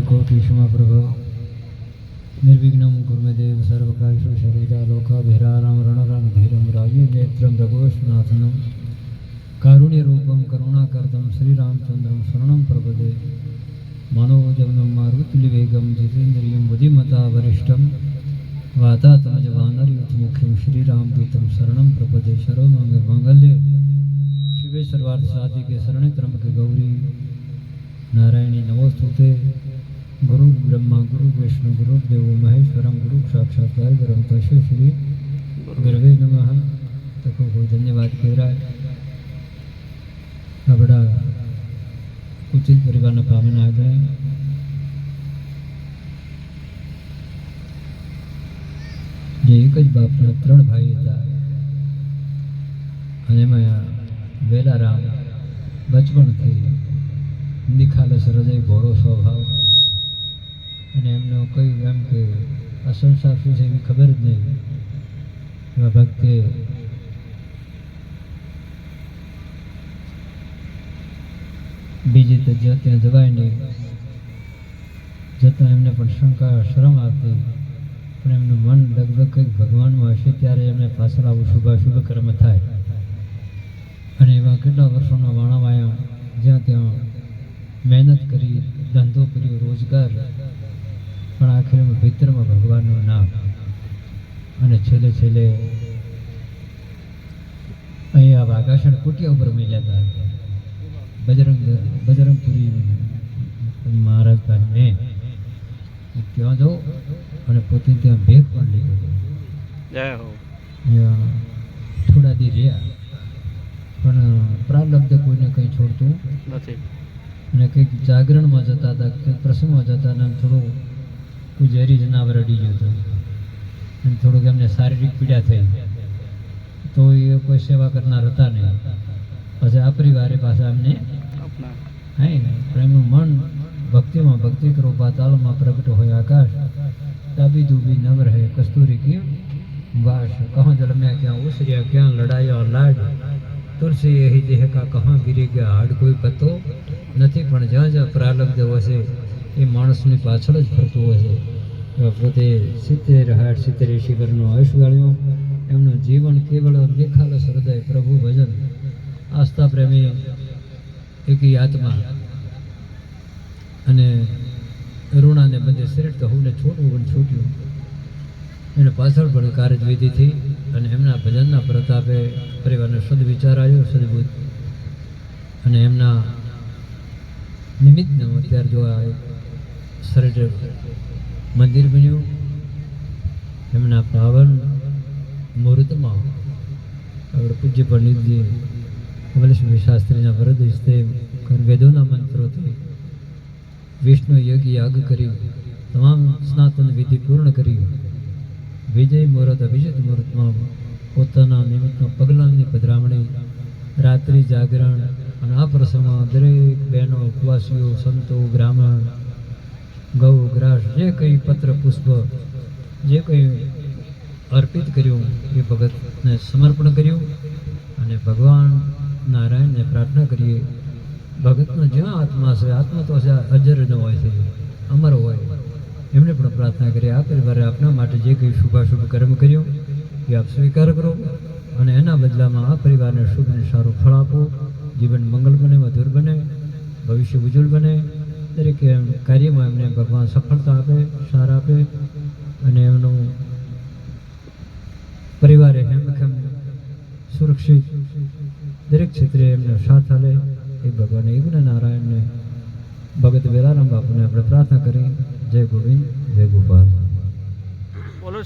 કોટી પ્રભ નિર્વિઘ્નમ કુર્મદેવ સર્વકાર્ષુ સર્વદા લોકાભિરારામ રણરામ ધીરમ રાજી નેત્રમ રઘુવંશનાથનમ કારુણ્ય રૂપમ કરુણાકર્તમ શ્રીરામચંદ્રમ શરણમ પ્રપદે માનવજવનમ મારુતિલિવેગમ જીતેન્દ્રિયમ બુદ્ધિમતા વરિષ્ઠમ વાતાતમજ વાનરયુથ મુખ્યમ શ્રીરામદૂતમ શરણમ પ્રપદે શરોમંગ મંગલ્ય શિવે સર્વાર્થ સાધિકે શરણે ત્રંબકે ગૌરી નારાયણી નમોસ્તુતે ગુરુ બ્રહ્મા ગુરુ વિષ્ણુ ગુરુ દેવો મહેશ્વરમ ગુરુ સાક્ષાત પરબ્રહ્મ તસ્ય શ્રી ગુરવે નમઃ તો ખૂબ ખૂબ ધન્યવાદ કહેરાય આપણા ઉચિત પરિવારના પાવન આગળ જે એક જ બાપના ત્રણ ભાઈ હતા અને એમાં વેલારામ બચપણથી નિખાલસ હૃદય ભોળો સ્વભાવ અને એમનો કહ્યું એમ કે આ સંસાર શું છે એવી ખબર જ નહીં. એવા ભક્તે બીજી તો જ્યાં ત્યાં જવાય નહીં જતાં એમને પણ શંકા, શરમ આવતી. પણ એમનું મન લગભગ કંઈક ભગવાનમાં હશે ત્યારે એમને પાછળ આવું શુભાશુભ કર્મ થાય. અને એવા કેટલા વર્ષોના વાણાવાયા જ્યાં ત્યાં મહેનત કરી ધંધો કર્યો રોજગાર. પણ આખરે ભીતરમાં ભગવાનનું નામ. અને છેલ્લે છેલ્લે અહીંયા વાઘાસણ કુટિયા ઉપર મળ્યા હતા. બજરંગ બજરંગપુરી મહારાજ પાસે. ત્યાં જાઉં અને પોતે ત્યાં ભેગ પણ લીધો. થોડા દી રહ્યા. પણ પ્રારબ્ધ કોઈને કંઈ છોડતું નથી. અને કંઈક જાગરણમાં જતા હતા, કંઈક પ્રસંગમાં જતા અને થોડું કુજેરી જનાવર અડી ગયું હતું. અને થોડુંક એમને શારીરિક પીડા થઈ. તો એ કોઈ સેવા કરનાર હતા નહીં. પછી આ પરિવારે પાછા એમને હા પણ એમનું મન ભક્તિમાં ભક્તિ કરો પાતાળમાં પ્રગટ હોય આકાશ દાબી દૂબી નવ રહે કસ્તુરી કી વાસ, કહો જલમ્યા ક્યાં ઉસર્યા ક્યાં લડાયા લાડ તુલસી એહી દેહ કા કહો ગીરી ગયા, હાડ કોઈ પતો નથી, પણ જ્યાં જ્યાં પ્રારબ્ધ હશે એ માણસની પાછળ જ ફરતું હશે પોતે સિત્તેર, હાઠ, સિત્તેર એંશી ઘરનો આયુષ ગાળ્યો. એમનું જીવન કેવળ દેખાલસ હૃદય પ્રભુ ભજન. આસ્થા પ્રેમી, એકી આત્મા. અને ઋણાને બધે શ્રેષ્ઠ હુંને છોડવું પણ છૂટ્યું. એને પાછળ પણ કાર્યવિધિથી અને એમના ભજનના પ્રતાપે પરિવારને સદવિચાર આવ્યો સદબુદ્ધ અને એમના નિમિત્તનું અત્યારે જો આ એક શરીર મંદિર બન્યું, એમના પાવન મુહૂર્તમાં આપણે પૂજ્ય પંડિતજી કમલેશ્વરી શાસ્ત્રીના વરદ હસ્તે વેદોના મંત્રોથી વિષ્ણુ યજ્ઞ યાગ કરી તમામ સ્નાતન વિધિ પૂર્ણ કરી. વિજય મુહૂર્ત અભિજીત મુહૂર્તમાં પોતાના નિમિત્તમાં પગલાંની પધરામણી, રાત્રિ જાગરણ અને આ પ્રસંગમાં દરેક બહેનો, ઉપવાસીઓ, સંતો, બ્રાહ્મણ, ગૌ, ગ્રાસ, જે કંઈ પત્ર, પુષ્પ, જે કંઈ અર્પિત કર્યું, એ ભગતને સમર્પણ કર્યું અને ભગવાન નારાયણને પ્રાર્થના કરીએ. ભગતનો જ્યાં આત્મા છે, આત્મા તો છે અજર ન હોય છે, અમર હોય. એમને પણ પ્રાર્થના કરીએ આ પરિવારે આપના માટે જે કંઈ શુભાશુભ કર્મ કર્યું, એ આપ સ્વીકાર કરો અને એના બદલામાં આ પરિવારને શુભ અને સારું ફળ આપો. જીવન મંગલ બને, મધુર બને, ભવિષ્ય ઉજ્જવળ બને. દરેક કાર્યમાં એમને ભગવાન સફળતા આપે, સાર આપે અને એમનું પરિવારે હેમખેમ સુરક્ષિત દરેક ક્ષેત્રે એમને સાથ આલે એ ભગવાન યુગ્ન નારાયણને ભગત વેલારામ બાપુને આપણે પ્રાર્થના કરી. જય ગોવિંદ, જય ગોપાલ.